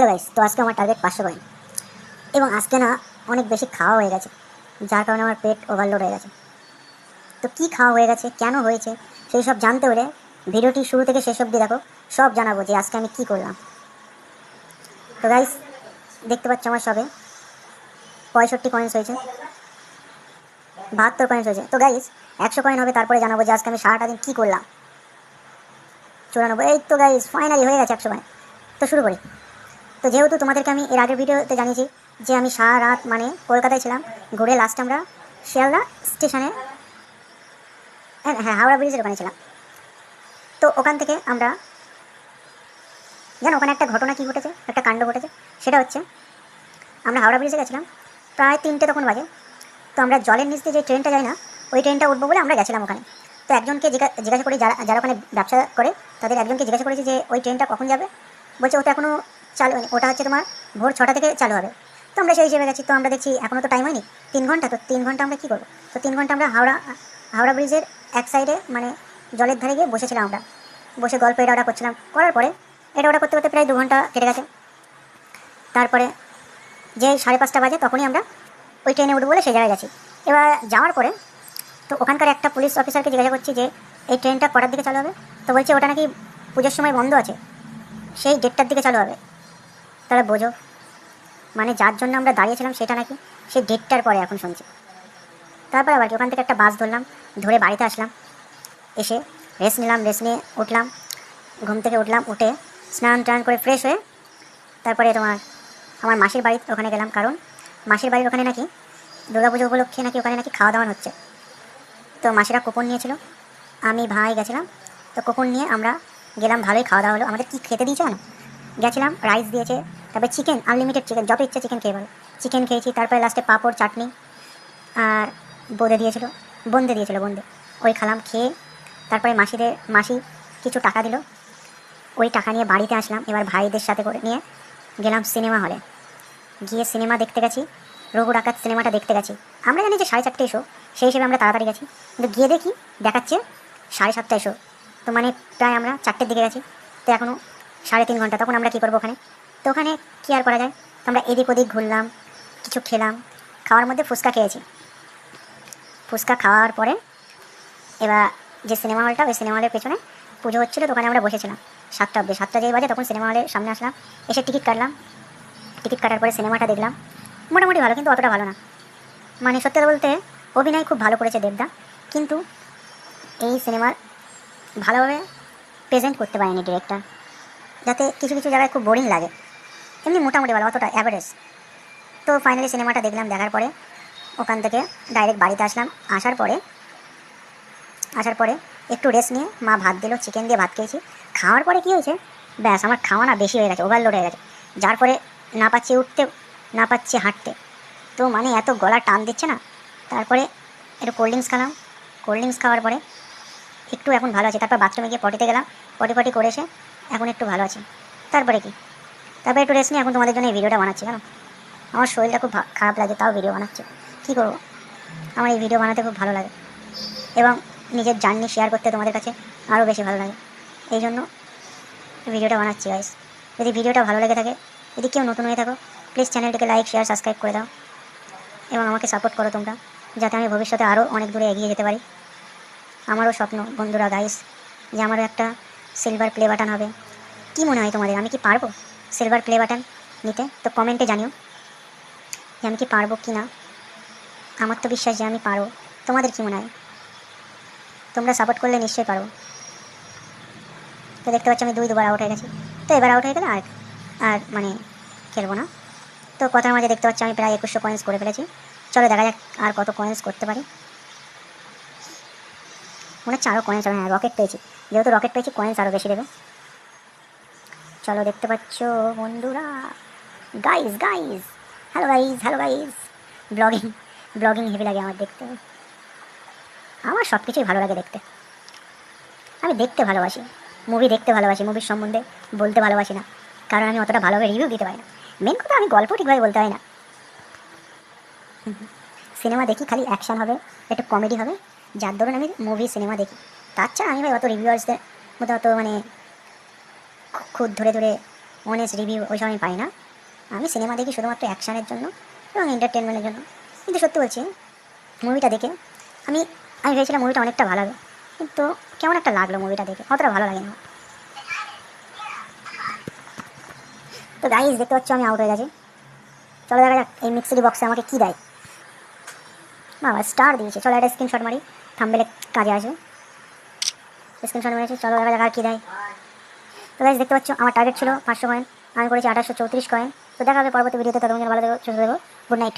Hello guys তো আজকে আমার টার্গেট পাঁচশো কয়েন এবং আজকে না অনেক বেশি খাওয়া হয়ে গেছে, যার কারণে আমার পেট ওভারলোড হয়ে গেছে। তো কি খাওয়া হয়ে গেছে, কেন হয়েছে, সেই সব জানতে হলে ভিডিওটি শুরু থেকে শেষ অবধি দেখো, সব জানাব যে আজকে আমি কি করলাম। তো গাইস দেখতে পাচ্ছ আমার সবে পঁয়ষট্টি কয়েন্স হয়েছে, বাহাত্তর কয়েন্স হয়েছে। তো গাইস একশো কয়েন হবে, তারপরে জানাব যে আজকে আমি সারাটা দিন কী করলাম। চুরানব্বই, এই তো গাইস ফাইনালি হয়ে গেছে একশো কয়েন তো শুরু করি। তো যেহেতু তোমাদেরকে আমি এর আগের ভিডিওতে জানিয়েছি যে আমি সারা রাত মানে কলকাতায় ছিলাম, ঘুরে লাস্ট আমরা শিয়ালদা স্টেশনে হ্যাঁ হ্যাঁ হাওড়া ব্রিজের ওখানে ছিলাম। তো ওখান থেকে আমরা, জানো ওখানে একটা ঘটনা কী ঘটেছে? একটা কাণ্ড ঘটেছে, সেটা হচ্ছে আমরা হাওড়া ব্রিজে গেছিলাম, প্রায় তিনটে তখন বাজে। তো আমরা জলের নিচ দিয়ে যে ট্রেনটা যায় না, ওই ট্রেনটা উঠবো বলে আমরা গেছিলাম ওখানে। তো একজনকে জিজ্ঞা- জিজ্ঞাসা করি যারা যারা ওখানে ব্যবসা করে, তাদের একজনকে জিজ্ঞাসা করেছি যে ওই ট্রেনটা কখন যাবে? বলছে, ওটা এখনও চালু হয়নি। ওটা হচ্ছে তোমার ভোর ছটা থেকে চালু হবে। তো আমরা সেই হিসেবে গেছি তো আমরা দেখছি এখনও তো টাইম হয়নি। তিন ঘণ্টা তো, তিন ঘণ্টা আমরা কী করব? তো তিন ঘণ্টা আমরা হাওড়া হাওড়া ব্রিজের এক সাইডে মানে জলের ধারে গিয়ে বসেছিলাম আমরা। বসে গল্প এটা ওটা করছিলাম। করার পরে এটা ওটা করতে করতে প্রায় দু ঘণ্টা কেটে গেছে। তারপরে যে সাড়ে পাঁচটা বাজে তখনই আমরা ওই ট্রেনে উঠবো বলে সেই জায়গায় গেছি। এবার যাওয়ার পরে তো ওখানকার একটা পুলিশ অফিসারকে জিজ্ঞাসা করছি যে, এই ট্রেনটা কটার দিকে চালু হবে? তো বলছে, ওটা নাকি পুজোর সময় বন্ধ আছে। সেই ডেটটার দিকে চালু হবে। তাহলে বোঝো। মানে যার জন্য আমরা দাঁড়িয়েছিলাম সেটা নাকি? সেই ডেটটার পরে এখন শুনছি। তারপর আবার কি ওখান থেকে একটা বাস ধরলাম, ধরে বাড়িতে আসলাম। এসে রেস্ট নিলাম রেস্ট নিয়ে উঠলাম। ঘুম থেকে উঠলাম, উঠে স্নান টান করে ফ্রেশ হয়ে তারপরে তোমার আমার মাসির বাড়ি ওখানে গেলাম। কারণ মাসির বাড়ির ওখানে নাকি দুর্গাপুজো উপলক্ষে নাকি ওখানে নাকি খাওয়া দাওয়া হচ্ছে। তো মাসিরা কুপন নিয়েছিল। আমি ভাই গেছিলাম। তো কুপন নিয়ে আমরা গেলাম, ভালোই খাওয়া দাওয়া হলো। আমাদের কী খেতে দিয়েছে গেছিলাম রাইস দিয়েছে তারপরে চিকেন আনলিমিটেড চিকেন যত ইচ্ছা চিকেন খেয়ে চিকেন খেয়েছি, তারপরে লাস্টে পাঁপড়, চাটনি, আর বোঁদে দিয়েছিল, বন্দে দিয়েছিল, বন্দে। ওই খালাম খেয়ে, তারপরে মাসিদের, মাসি কিছু টাকা দিল। ওই টাকা নিয়ে বাড়িতে আসলাম, এবার ভাইদের সাথে করে নিয়ে গেলাম সিনেমা হলে গিয়ে সিনেমা দেখতে গেছি, রঘু ডাকাত সিনেমাটা দেখতে গেছি। আমরা জানি যে সাড়ে চারটে এসো, সেই হিসেবে আমরা তাড়াতাড়ি গেছি। কিন্তু গিয়ে দেখি, দেখাচ্ছে সাড়ে সাতটা এসো। তো মানে প্রায় আমরা চারটের দিকে গেছি, তো এখনও সাড়ে তিন ঘণ্টা, তখন আমরা কী করব ওখানে? তো ওখানে কী আর করা যায়? তো আমরা এদিক ওদিক ঘুরলাম, কিছু খেলাম, খাওয়ার মধ্যে ফুচকা খেয়েছি। ফুচকা খাওয়ার পরে এবার যে সিনেমা হলটা, ওই সিনেমা হলের পেছনে পুজো হচ্ছিল, দোকানে আমরা বসেছিলাম। সাতটা অবধি সাতটা যেই বাজে তখন সিনেমা হলের সামনে আসলাম, এসে টিকিট কাটলাম। টিকিট কাটার পরে সিনেমাটা দেখলাম। মোটামুটি ভালো, কিন্তু অতটা ভালো না। মানে সত্যি বলতে, অভিনয় খুব ভালো করেছে দেবদা, কিন্তু এই সিনেমার ভালোভাবে প্রেজেন্ট করতে পারেনি ডিরেক্টর যাতে কিছু কিছু জায়গায় খুব বোরিং লাগে। এমনি মোটামুটি ভালো, অতটা অ্যাভারেজ তো ফাইনালি সিনেমাটা দেখলাম, দেখার পরে ওখান থেকে ডাইরেক্ট বাড়িতে আসলাম। আসার পরে আসার পরে একটু রেস্ট নিয়ে মা ভাত দিল চিকেন দিয়ে ভাত খেয়েছি। খাওয়ার পরে কী হয়েছে? ব্যাস, আমার খাওয়া না বেশি হয়ে গেছে ওভারলোড হয়ে গেছে। যার পরে না পাচ্ছি উঠতে, না পাচ্ছি হাঁটতে। তো মানে এত গলা টান দিচ্ছে না? তারপরে একটু কোল্ড ড্রিঙ্কস খেলাম। কোল্ড ড্রিঙ্কস খাওয়ার পরে একটু এখন ভালো আছে। তারপর বাথরুমে গিয়ে পটিতে গেলাম। পটি পটি করে এসে এখন একটু ভালো আছে। তারপরে কি? তারপরে একটু রেস্ট নিয়ে এখন তোমাদের জন্য এই ভিডিওটা বানাচ্ছি, জানো? আমার শরীরটা খুব খারাপ লাগে, তাও ভিডিও বানাচ্ছে। কী করব? আমার এই ভিডিও বানাতে খুব ভালো লাগে। এবং নিজের জার্নি শেয়ার করতে তোমাদের কাছে আরও বেশি ভালো লাগে। এই জন্য ভিডিওটা বানাচ্ছি গাইস যদি ভিডিওটা ভালো লেগে থাকে, যদি কেউ নতুন হয়ে থাকো প্লিজ চ্যানেলটিকে লাইক শেয়ার সাবস্ক্রাইব করে দাও। এবং আমাকে সাপোর্ট করো তোমরা, যাতে আমি ভবিষ্যতে আরও অনেক দূরে এগিয়ে যেতে পারি। আমারও স্বপ্ন, বন্ধুরা গাইস যে আমারও একটা সিলভার প্লে বাটন হবে। কী মনে হয় তোমাদের? আমি কি পারব? সিলভার প্লে বাটন নিতে। তো কমেন্টে জানিও যে আমি কি পারব কি না। আমার তো বিশ্বাস যে আমি পারব। তোমাদের কী মনে হয়? তোমরা সাপোর্ট করলে নিশ্চয়ই পারব। তো দেখতে পাচ্ছি আমি দুই দুবার আউট হয়ে গেছি। তো এবার আউট হয়ে গেলে আর আর মানে খেলব না। তো কথার মাঝে দেখতে পাচ্ছি আমি প্রায় একুশশো কয়েন্স করে ফেলেছি। চলো দেখা যাক আর কত কয়েন্স করতে পারি। মনে হচ্ছে আরও কয়েন্স হবে হ্যাঁ রকেট পেয়েছি। যেহেতু রকেট পেয়েছি কয়েন্স আরও বেশি দেবে। চলো দেখতে পাচ্ছ বন্ধুরা। Guys guys hello guys hello guys blogging blogging heavy লাগে আমার দেখতে। আমার সব কিছুই ভালো লাগে দেখতে। আমি দেখতে ভালোবাসি। মুভি দেখতে ভালোবাসি মুভির সম্বন্ধে বলতে ভালোবাসি না। কারণ আমি অতটা ভালোভাবে রিভিউ দিতে পারি না। মেন কথা আমি গল্প ঠিকভাবে বলতে হয় না। সিনেমা দেখি খালি অ্যাকশন হবে, একটু কমেডি হবে। যার দরুন আমি মুভি সিনেমা দেখি। তাছাড়া আমি ভাই অত রিভিউয়ার্সদের মতো অত মানে খুদ ধরে ধরে অনেস্ট রিভিউ ওইসব আমি পাই না। আমি সিনেমা দেখি শুধুমাত্র অ্যাকশানের জন্য এবং এন্টারটেনমেন্টের জন্য। কিন্তু সত্যি বলছি মুভিটা দেখে আমি আমি ভেবেছিলাম মুভিটা অনেকটা ভালো হবে। কিন্তু কেমন একটা লাগল মুভিটা দেখে? অতটা ভালো লাগেনি। আমার। তো গাইজ দেখতে পাচ্ছ আমি আউট হয়ে গেছি। চলো দেখা যাক এই মিক্সিডি বক্সে আমাকে কী দেয়। বাবা স্টার দিয়েছে। চলো একটা স্ক্রিনশট মারি। থাম্বেলে কাজে আসবে। স্ক্রিনশট মেরেছি। চলো দেখা যাক আর কী দেয়। তো গাইজ দেখতে পাচ্ছ, আমার টার্গেট ছিল পাঁচশো কয়েন আমি করেছি আঠাশশো চৌত্রিশ কয়েন তো দেখা হবে পরবর্তী ভিডিওতে ততক্ষণ ভালো দেবো সুস্থ গুড নাইট